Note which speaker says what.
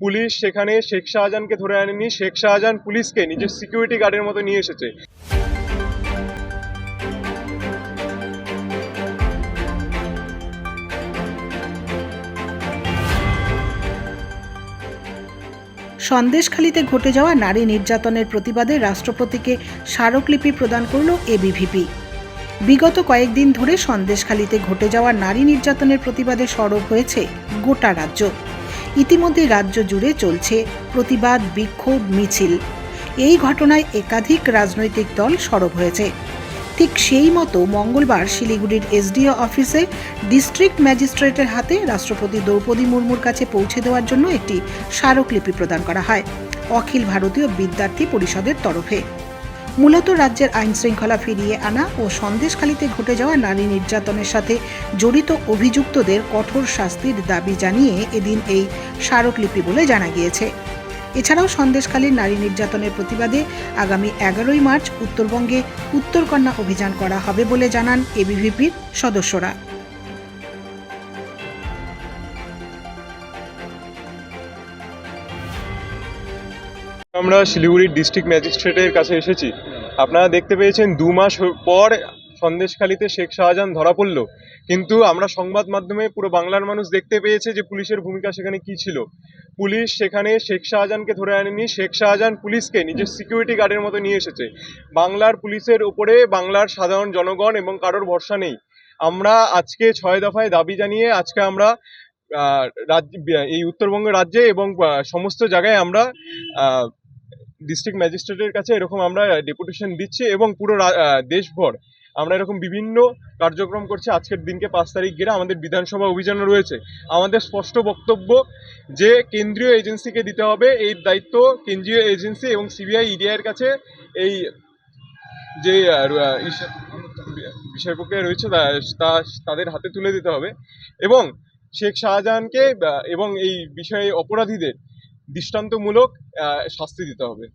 Speaker 1: Police সেখানে শেখ শাহজাহানকে ধরে আনেনি। শেখ শাহজাহান পুলিশকে নিজের সিকিউরিটি গার্ডের মতো নিয়ে এসেছে।
Speaker 2: সন্দেশখালিতে ঘটে যাওয়া নারী নির্যাতনের প্রতিবাদে রাষ্ট্রপতিকে স্মারকলিপি প্রদান করল এবিভিপি বিগত কয়েকদিন ধরে সন্দেশখালিতে ঘটে যাওয়া নারী নির্যাতনের প্রতিবাদে সরব হয়েছে গোটা রাজ্য। ইতিমধ্যে রাজ্য জুড়ে চলছে প্রতিবাদ, বিক্ষোভ, মিছিল। এই ঘটনায় একাধিক রাজনৈতিক দল সরব হয়েছে। ঠিক সেই মতো মঙ্গলবার শিলিগুড়ির এসডিও অফিসে ডিস্ট্রিক্ট ম্যাজিস্ট্রেটের হাতে রাষ্ট্রপতি দ্রৌপদী মুর্মুর কাছে পৌঁছে দেওয়ার জন্য একটি স্মারকলিপি প্রদান করা হয়। অখিল ভারতীয় বিদ্যার্থী পরিষদের তরফে। মূলত রাজ্যের আইন শৃঙ্খলা ফিরিয়ে আনা ও সন্দেশখালিতে ঘটে যাওয়া নারী নির্যাতনের সাথে জড়িত অভিযুক্তদের কঠোর শাস্তির দাবি জানিয়ে এদিন এই স্মারকলিপি বলে জানা গিয়েছে। এছাড়াও সন্দেশখালীর নারী নির্যাতনের প্রতিবাদে আগামী এগারোই মার্চ উত্তরবঙ্গে উত্তরকন্যা অভিযান করা হবে বলে জানান এবিভিপির সদস্যরা।
Speaker 1: আমরা শিলিগুড়ির ডিস্ট্রিক্ট ম্যাজিস্ট্রেটের কাছে এসেছি। আপনারা দেখতে পেয়েছেন দু মাস পর সন্দেশখালিতে শেখ শাহজাহান ধরা পড়ল। কিন্তু আমরা সংবাদ মাধ্যমে পুরো বাংলার মানুষ দেখতে পেয়েছে যে পুলিশের ভূমিকা সেখানে কি ছিল। পুলিশ সেখানে শেখ শাহজাহানকে ধরে আনেনি, শেখ শাহজাহান পুলিশকে নিজের সিকিউরিটি গার্ডের মতো নিয়ে এসেছে। বাংলার পুলিশের উপরে বাংলার সাধারণ জনগণ এবং কারোর ভরসা নেই। আমরা আজকে ছয় দফায় দাবি জানিয়ে আজকে আমরা রাজ্য, এই উত্তরবঙ্গ রাজ্যে এবং সমস্ত জায়গায় আমরা ডিস্ট্রিক্ট ম্যাজিস্ট্রেটের কাছে এরকম আমরা ডেপুটেশন দিচ্ছি এবং পুরো দেশভর আমরা এরকম বিভিন্ন কার্যক্রম করছি। আজকের দিনকে পাঁচ তারিখ ঘিরে আমাদের বিধানসভা অভিযান রয়েছে। আমাদের স্পষ্ট বক্তব্য যে কেন্দ্রীয় এজেন্সিকে দিতে হবে, এই দায়িত্ব কেন্দ্রীয় এজেন্সি এবং সিবিআই ইডিআইয়ের কাছে এই যে বিষয় প্রক্রিয়া রয়েছে তা তাদের হাতে তুলে দিতে হবে এবং শেখ শাহজাহানকে এবং এই বিষয়ে অপরাধীদের দৃষ্টান্তমূলক শাস্তি দিতে হবে।